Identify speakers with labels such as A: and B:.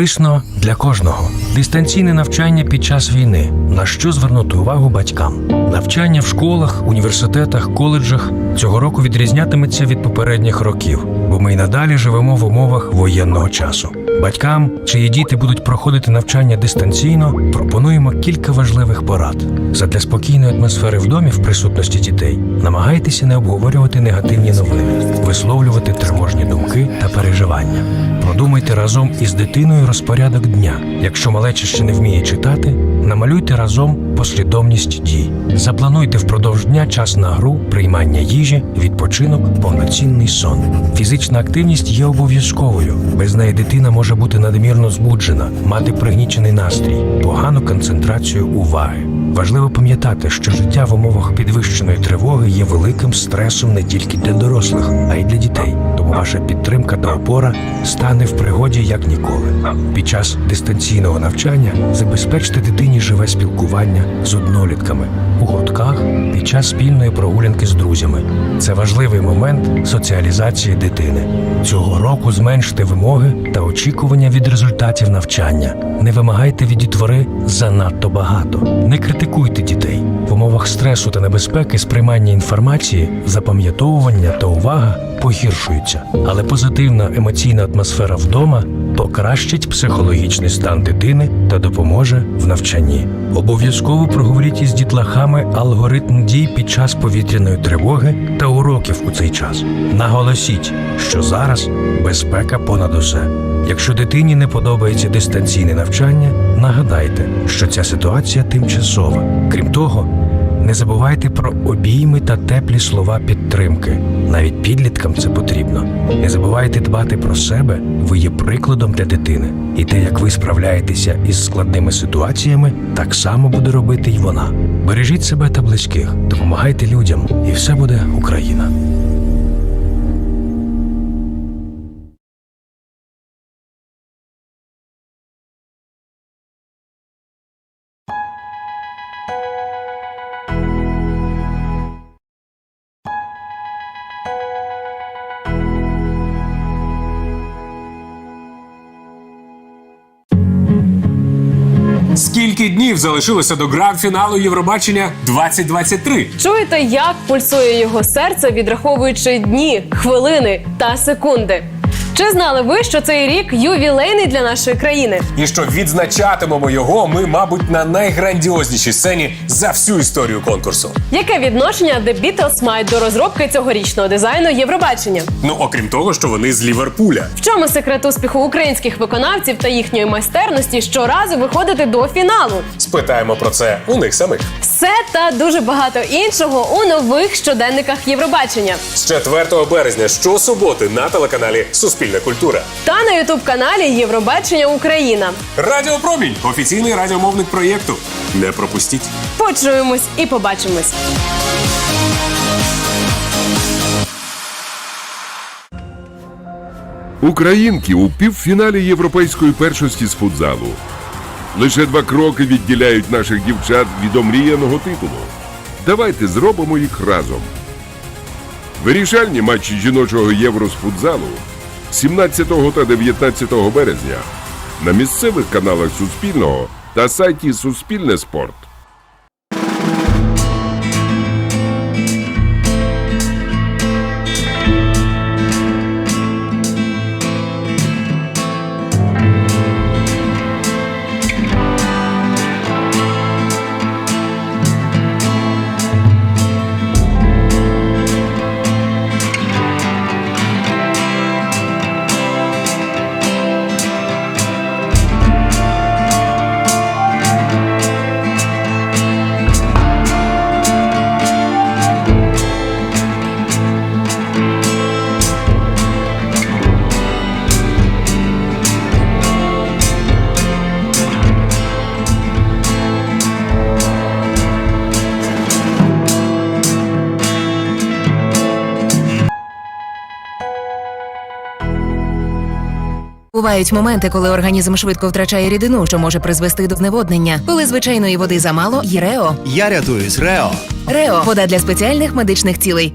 A: Корисно для кожного. Дистанційне навчання під час війни. На що звернути увагу батькам? Навчання в школах, університетах, коледжах цього року відрізнятиметься від попередніх років, бо ми й надалі живемо в умовах воєнного часу. Батькам, чиї діти будуть проходити навчання дистанційно, пропонуємо кілька важливих порад. Задля спокійної атмосфери в домі в присутності дітей намагайтеся не обговорювати негативні новини, висловлювати тривожні думки та переживання. Продумайте разом із дитиною розпорядок дня. Якщо малеча ще не вміє читати, намалюйте разом послідовність дій. Заплануйте впродовж дня час на гру, приймання їжі, відпочинок, повноцінний сон. Фізична активність є обов'язковою. Без неї дитина може бути надмірно збуджена, мати пригнічений настрій, погану концентрацію уваги. Важливо пам'ятати, що життя в умовах підвищеної тривоги є великим стресом не тільки для дорослих, а й для дітей. Тому ваша підтримка та опора стане в пригоді як ніколи. Під час дистанційного навчання забезпечте дитині живе спілкування з однолітками у гуртках під час спільної прогулянки з друзями. Це важливий момент соціалізації дитини. Цього року зменште вимоги та очікування від результатів навчання. Не вимагайте від дітвори занадто багато. Не критикуйте дітей. В умовах стресу та небезпеки сприймання інформації, запам'ятовування та увага погіршуються, але позитивна емоційна атмосфера вдома покращить психологічний стан дитини та допоможе в навчанні. Обов'язково проговоріть із дітлахами алгоритм дій під час повітряної тривоги та уроків у цей час. Наголосіть, що зараз безпека понад усе. Якщо дитині не подобається дистанційне навчання, нагадайте, що ця ситуація тимчасова. Крім того, не забувайте про обійми та теплі слова підтримки. Навіть підліткам це потрібно. Не забувайте дбати про себе, ви є прикладом для дитини. І те, як ви справляєтеся із складними ситуаціями, так само буде робити й вона. Бережіть себе та близьких, допомагайте людям, і все буде Україна.
B: Скільки днів залишилося до гранд-фіналу Євробачення 2023?
C: Чуєте, як пульсує його серце, відраховуючи дні, хвилини та секунди? Чи знали ви, що цей рік ювілейний для нашої країни?
B: І що відзначатимемо його ми, мабуть, на найграндіознішій сцені за всю історію конкурсу.
C: Яке відношення The Beatles мають до розробки цьогорічного дизайну Євробачення?
B: Ну окрім того, що вони з Ліверпуля.
C: В чому секрет успіху українських виконавців та їхньої майстерності щоразу виходити до фіналу?
B: Спитаємо про це у них самих.
C: Все та дуже багато іншого у нових щоденниках Євробачення
B: З 4 березня щосуботи на телеканалі Суспільна культура.
C: та на ютуб каналі Євробачення Україна.
B: Радіо Промінь офіційний радіомовник проєкту. Не пропустіть.
C: Почуємось і побачимось.
D: Українки у півфіналі європейської першості з футзалу. Лише два кроки відділяють наших дівчат від омріяного титулу. Давайте зробимо їх разом. Вирішальні матчі жіночого євро з футзалу 17 та 19 березня на місцевих каналах Суспільного та сайті Суспільне спорт.
E: Бувають моменти, коли організм швидко втрачає рідину, що може призвести до зневоднення. Коли звичайної води замало, є Рео.
F: Я рятуюсь, Рео.
E: Рео вода для спеціальних медичних цілей.